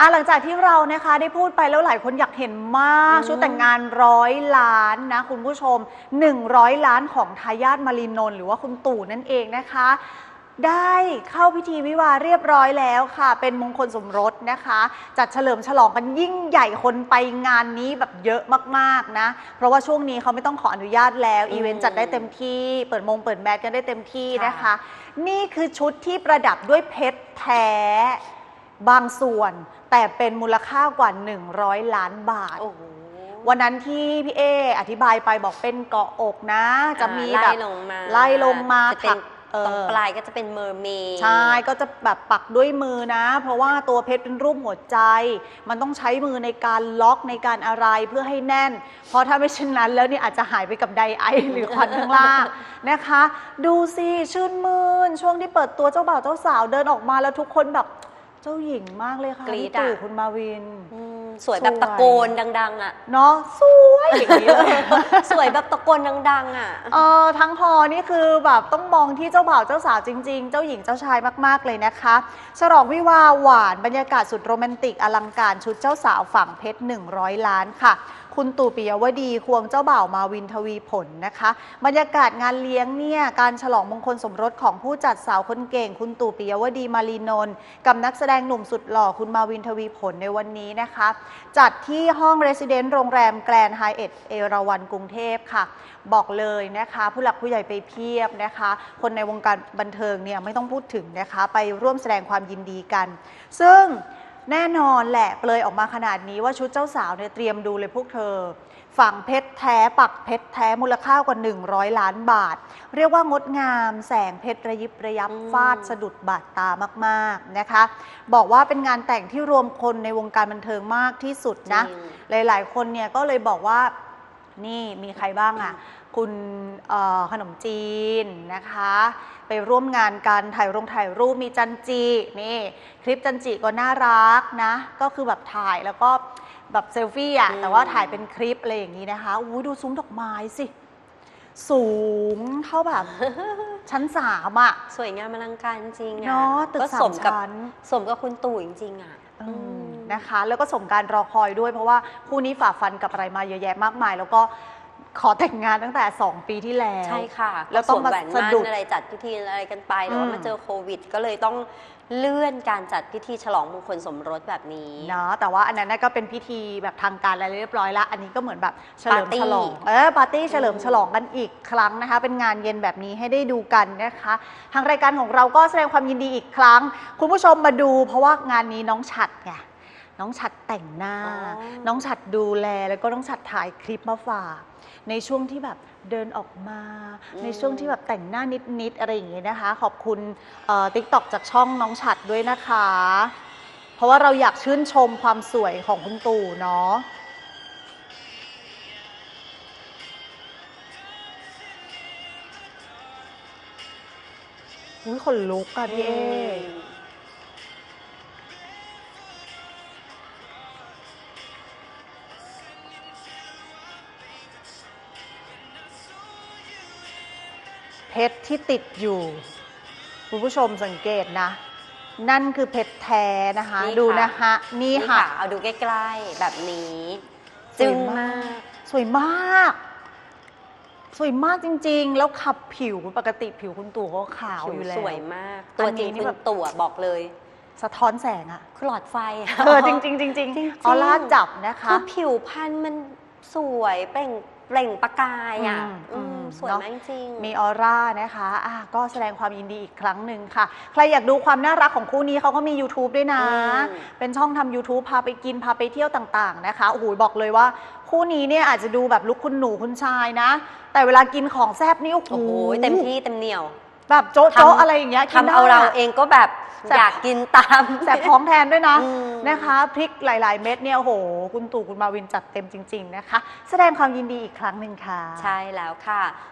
อะหลังจากที่เรานะคะได้พูดไปแล้วหลายคนอยากเห็นมากอืมชุดแต่งงานร้อยล้านนะคุณผู้ชม 100 ล้านของทายาทมารีนนท์หรือว่าคุณตู่นั่นเองนะคะ ได้เข้าพิธีวิวาห์เรียบร้อยแล้วค่ะ เป็นมงคลสมรสนะคะ จัดเฉลิมฉลองกันยิ่งใหญ่คนไปงานนี้แบบเยอะมากๆนะ เพราะว่าช่วงนี้เขาไม่ต้องขออนุญาตแล้วอืมอีเวนต์จัดได้เต็มที่เปิดมงเปิดแมสกันได้เต็มที่นะคะค่ะนี่คือชุดที่ประดับด้วยเพชรแท้ บางส่วนแต่เป็นมูลค่ากว่า 100 ล้านบาท โอ้โห วันนั้นที่พี่เออธิบายไปบอกเป็นเกาะอกนะ จะมีอ่าแบไล่บลงมาไล่ลงมาจะเป็นถักเออตรงปลายก็จะเป็นเมอร์เมด ใช่ก็จะแบบปักด้วยมือนะ เพราะว่าตัวเพชรเป็นรูปหัวใจ มันต้องใช้มือในการล็อกในการอะไรเพื่อให้แน่น เพราะถ้าไม่เช่นนั้นแล้วเนี่ยอาจจะหายไปกับไดไอ หรือควันข้างล่างนะคะ ดูสิชื่นมื่นช่วงที่เปิดตัวเจ้าบ่าวเจ้าสาวเดินออกมาแล้วทุกคนแบบ เจ้าหญิงมากเลยค่ะกรี๊พี่ดอะตู่คุณมาวิน อืม สวยแบบสวยตะโกนดัง ๆ อะ เนาะสวยอย่างนี้เลยสวยแบบตะโกนดัง ๆ อะ เออทั้งฮอนี่คือแบบต้องมองที่เจ้าบ่าวเจ้าสาวจริง ๆ เจ้าหญิงเจ้าชายมากๆเลยนะคะ ฉลองวิวาห์หวานบรรยากาศสุดโรแมนติกอลังการชุดเจ้าสาวฝั่งเพชร 100 ล้านค่ะคุณตู่ปิยวดีควงเจ้าบ่าวมาวินทวีผลนะคะ บรรยากาศงานเลี้ยงเนี่ยการฉลองมงคลสมรสของผู้จัดสาวคนเก่ง คุณตู่ปิยวดีมารีนนท์กับนักแสดงหนุ่มสุดหล่อคุณมาวินทวีผลในวันนี้นะคะจัดที่ห้องเรสซิเดนต์โรงแรมแกรนด์ไฮเอทเอราวันกรุงเทพค่ะ บอกเลยนะคะ ผู้หลักผู้ใหญ่ไปเพียบนะคะ คนในวงการบันเทิงเนี่ยไม่ต้องพูดถึงนะคะ ไปร่วมแสดงความยินดีกัน ซึ่ง แน่นอนแหละเปลยออกมาขนาดนี้ว่าชุดเจ้าสาวเนี่ยเตรียมดูเลยพวกเธอ ฝั่งเพชรแท้ปักเพชรแท้มูลค่ากว่า 100 ล้านบาท เรียกว่างดงามแสงเพชรระยิบระยับอืมฟาดสะดุดบาดตามากๆนะคะ บอกว่าเป็นงานแต่งที่รวมคนในวงการบันเทิงมากที่สุดนะจริงหลายๆ คนเนี่ยก็เลยบอกว่า นี่มีใครบ้างอะ่ะ คุณเอ่อขนมจีนนะคะ ไปร่วมงานกันถ่ายรงถ่ายรูปมีจันจีนี่ คลิปจันจิก็น่ารักนะ ก็คือแบบถ่ายแล้วก็แบบเซลฟี่อะอืมแต่ว่าถ่ายเป็นคลิปอะไรอย่างนี้นะคะอู้ดูซุ้มดอกไม้สิ สูงเท่าแบบ ชั้นสามอะ สวยงามอลังการจริงอะเนาะตึกก็สาสมมกับชั้นสมกับคุณตู่จริง ๆ อะอือืมม นะคะ แล้วก็สมการรอคอยด้วย เพราะว่าคู่นี้ฝ่าฟันกับอะไรมาเยอะแยะมากมาย แล้วก็ขอแต่งงานตั้งแต่ 2 ปีที่แล้วใช่ค่ะ แล้วต้องก็สวมแหวนมาสะมั่นดุดอะไรจัดพิธีอะไรกันไปแต่ว่าอืมมาเจอโควิด ก็เลยต้องเลื่อนการจัดพิธีฉลองมงคลสมรสแบบนี้เนาะแต่ว่าอันนั้นน่ะก็เป็นพิธีแบบทางการอะไรเรียบร้อยละอันนี้ก็เหมือนแบบเฉลิมปาร์ตี้ฉลองเออปาร์ตี้เฉลิมฉลองกันอีกครั้งนะคะ เป็นงานเย็นแบบนี้ให้ได้ดูกันนะคะ ทางรายการของเราก็แสดงความยินดีอีกครั้ง คุณผู้ชมมาดู เพราะว่างานนี้น้องฉัดไง น้องฉัดแต่งหน้าอ๋อน้องฉัดดูแลแล้วก็น้องฉัดถ่ายคลิปมาฝากในช่วงที่แบบเดินออกมา ในช่วงที่แบบแต่งหน้านิดๆอะไรอย่างเงี้ยนะคะ ขอบคุณติ๊กต็อกจากช่องน้องฉัดด้วยนะคะ เพราะว่าเราอยากชื่นชมความสวยของคุณตู่เนาะอุ้ยขนลุกอะพี่เอ เพชรที่ติดอยู่คุณผู้ชมสังเกตนะ นั่นคือเพชรแท้นะคะ นี่ดูค่ะนะคะนี่นี่ค่ะค่ะ เอาดูใกล้ๆแบบนี้สจึวยงมามาก ก สวยมาก สวยมากจริง ๆ แล้วขับผิวปกติผิวคุณตู่เขาขาวผิวอยู่แล้ว สวยมาก ตัวจริงอันนี้นี่คุแบณบตู่อะบอกเลยสะท้อนแสงอะคือหลอดไฟอะเออจริงๆจริงๆจริงจริงๆออร่าจับนะคะคือผิวพรรณมันสวยเปล่ง เปล่งประกายอะอืมอืมอืมสวยเนอะ มากจริง มีออร่านะคะอะก็แสดงความยินดีอีกครั้งหนึ่งค่ะ ใครอยากดูความน่ารักของคู่นี้เขาก็มี YouTube ด้วยนะ อืม เป็นช่องทำ YouTube พาไปกิน พาไปเที่ยวต่าง ๆ นะคะ โอ้โห บอกเลยว่า คู่นี้เนี่ยอาจจะดูแบบลุกคุณหนูคุณชายนะ แต่เวลากินของแซ่บนี่โอ้โห โอ้โหเต็มที่เต็มเหนียว แบบโจ๊ะทำ โจ๊ะอะไรอย่างเงี้ยกินทำได้เอาเราะเองก็แบบแสบอยากกินตาม แสบท้องแทนด้วยนะอืม นะคะพริกหลาย ๆ เม็ดเนี่ยโอ้โห คุณตู่คุณมาวินจัดเต็มจริง ๆ นะคะ แสดงความยินดีอีกครั้งหนึ่งค่ะ ใช่แล้วค่ะ